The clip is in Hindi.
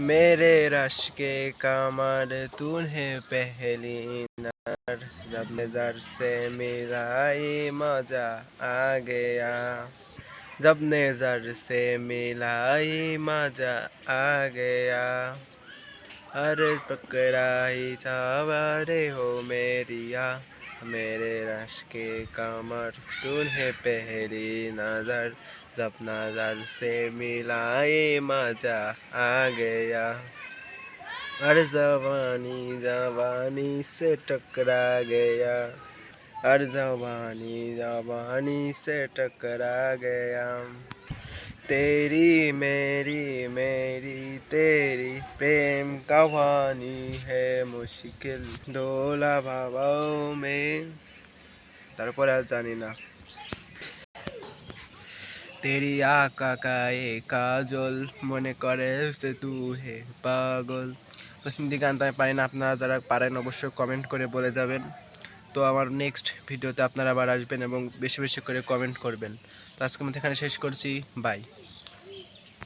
मेरे रश के कमर तूने पहली नज़र जब नज़र से मिलाई मज़ा आ गया। जब नज़र से मिलाई मज़ा आ गया। अरे टकराई सवारे हो मेरिया मेरे रश के कमर तूने पहली नज़र, जब नज़र से मिलाए मज़ा आ गया। अरे जवानी जवानी से टकरा गया। अरे जवानी जवानी से टकरा गया। तेरी मेरी मेरी तेरी प्रेम कहानी है मुश्किल डोला भावाओं में তারপরে আর জানি না তেরি আকা কায়ে কাজল মনে করে সে তু হে পাগল তো হিন্দি গান তো আমি পারি না আপনারা যারা পারেন অবশ্যই কমেন্ট করে বলে যাবেন তো আমার নেক্সট ভিডিওতে আপনারা আবার আসবেন এবং বেশি বেশি করে কমেন্ট করবেন। তো আজকে মধ্যে এখানে শেষ করছি। বাই